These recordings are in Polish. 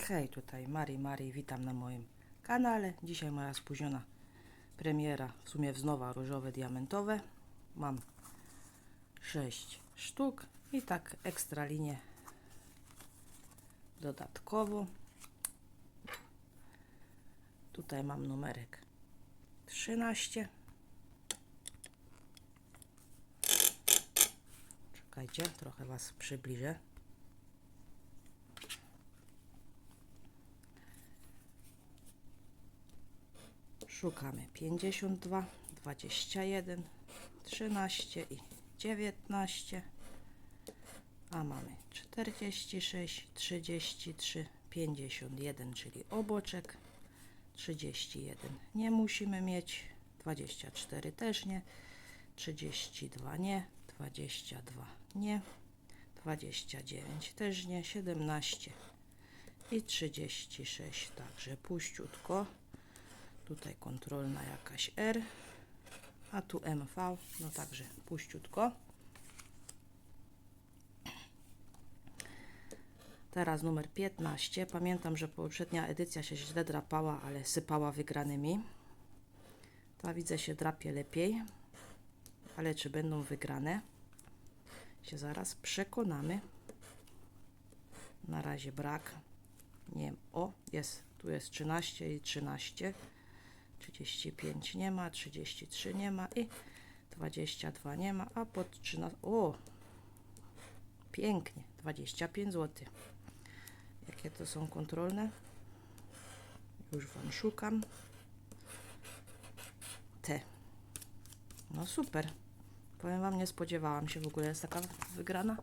Hej, tutaj Mari Mari, witam na moim kanale. Dzisiaj moja spóźniona premiera, w sumie wznowa różowe diamentowe. Mam 6 sztuk i tak ekstra linię dodatkowo. Tutaj mam numerek 13. Czekajcie, trochę Was przybliżę. Szukamy 52, 21, 13 i 19. A mamy 46, 33, 51, czyli oboczek. 31 nie musimy mieć, 24 też nie, 32 nie, 22 nie, 29 też nie, 17 i 36, także puściutko. Tutaj kontrolna jakaś R, a tu MV, no także puściutko. Teraz numer 15. Pamiętam, że poprzednia edycja się źle drapała, ale sypała wygranymi. Ta widzę się drapie lepiej, ale czy będą wygrane? Się zaraz przekonamy. Na razie brak. Nie wiem. O, jest. Tu jest 13 i 13. 35 nie ma, 33 nie ma i 22 nie ma, a pod 13. O! Pięknie. 25 zł. Jakie to są kontrolne? Już Wam szukam. Te. No super. Powiem Wam, nie spodziewałam się w ogóle, jest taka wygrana.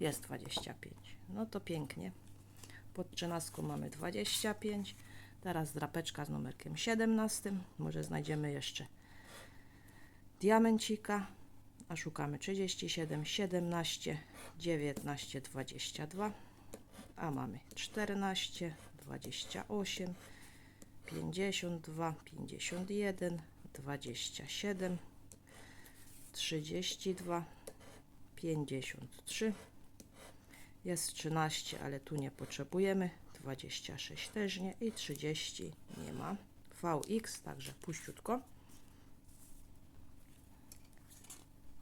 Jest 25. No to pięknie. Pod 13 mamy 25. Teraz drapeczka z numerkiem 17. Może znajdziemy jeszcze diamencika. A szukamy 37, 17, 19, 22 a mamy 14, 28, 52, 51, 27, 32, 53. Jest 13, ale tu nie potrzebujemy. 26 też nie i 30 nie ma. VX, także puściutko.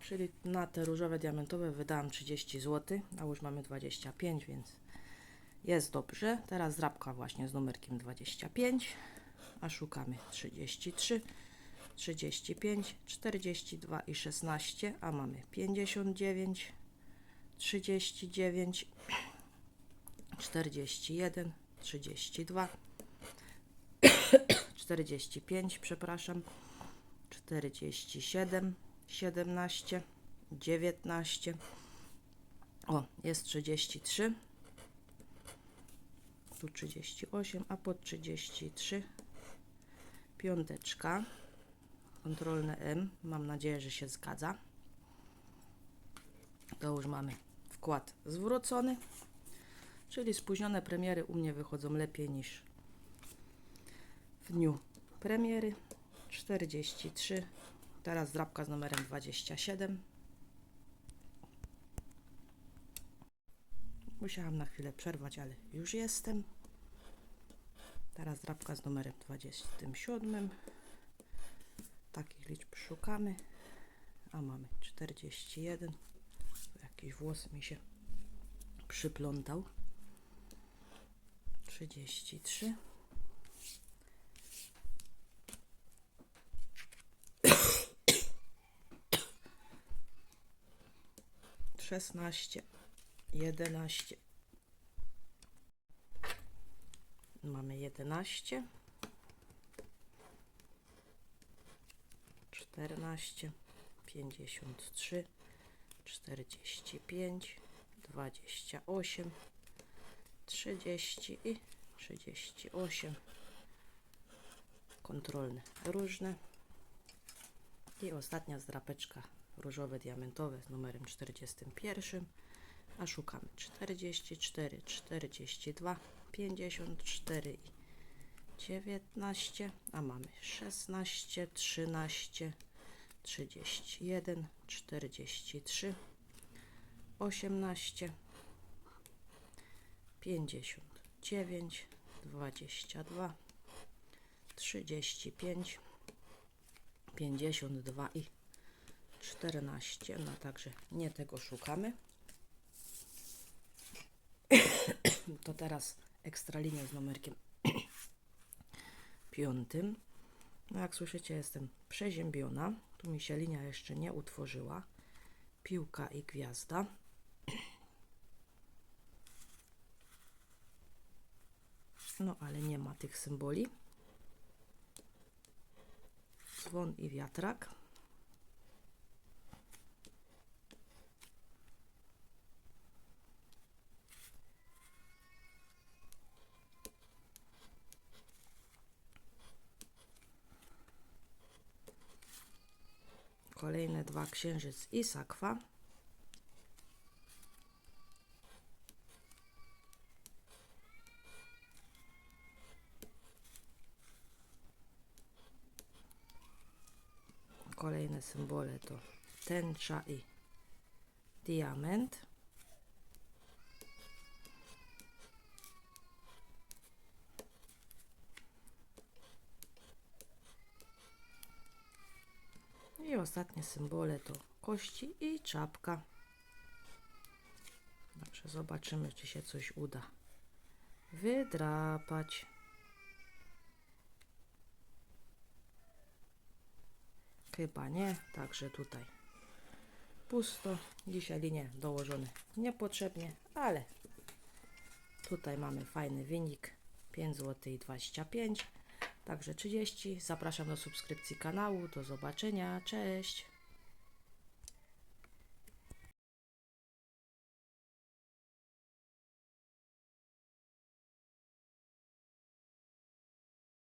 Czyli na te różowe diamentowe wydałam 30 zł, a już mamy 25, więc jest dobrze. Teraz drapka właśnie z numerkiem 25, a szukamy 33, 35, 42 i 16, a mamy 59, 39, 41, 32, 45, przepraszam, 47, 17, 19, o, jest 33, tu 38, a pod 33 piąteczka, kontrolne M, mam nadzieję, że się zgadza. To już mamy wkład zwrócony, czyli spóźnione premiery u mnie wychodzą lepiej niż w dniu premiery. 43, teraz drapka z numerem 27. Musiałam na chwilę przerwać, ale już jestem. Teraz drapka z numerem 27. Takich liczb szukamy. A mamy 41. Jakiś włos mi się przyplątał. 33. Szesnaście, jedenaście. Mamy jedenaście. Czternaście, pięćdziesiąt trzy, czterdzieści pięć, dwadzieścia osiem, trzydzieści i trzydzieści osiem. Kontrolne różne. I ostatnia zdrapeczka różowe diamentowe z numerem 41, a szukamy 44, 42, 54 i 19, a mamy 16, 13, 31, 43, 18, 50, dziewięć, dwadzieścia dwa, trzydzieści pięć, pięćdziesiąt dwa i czternaście. No także nie tego szukamy. To teraz ekstralinia z numerkiem piątym. No jak słyszycie, jestem przeziębiona. Tu mi się linia jeszcze nie utworzyła. Piłka i gwiazda. No ale nie ma tych symboli. Dzwon i wiatrak. Kolejne dwa księżyc i sakwa. Symbole to tęcza i diament. I ostatnie symbole to kości i czapka. Zobaczymy, czy się coś uda wydrapać. Chyba nie, także tutaj pusto. Dzisiaj linie dołożone niepotrzebnie, ale tutaj mamy fajny wynik 5 zł i 25 także 30. Zapraszam do subskrypcji kanału. Do zobaczenia. Cześć.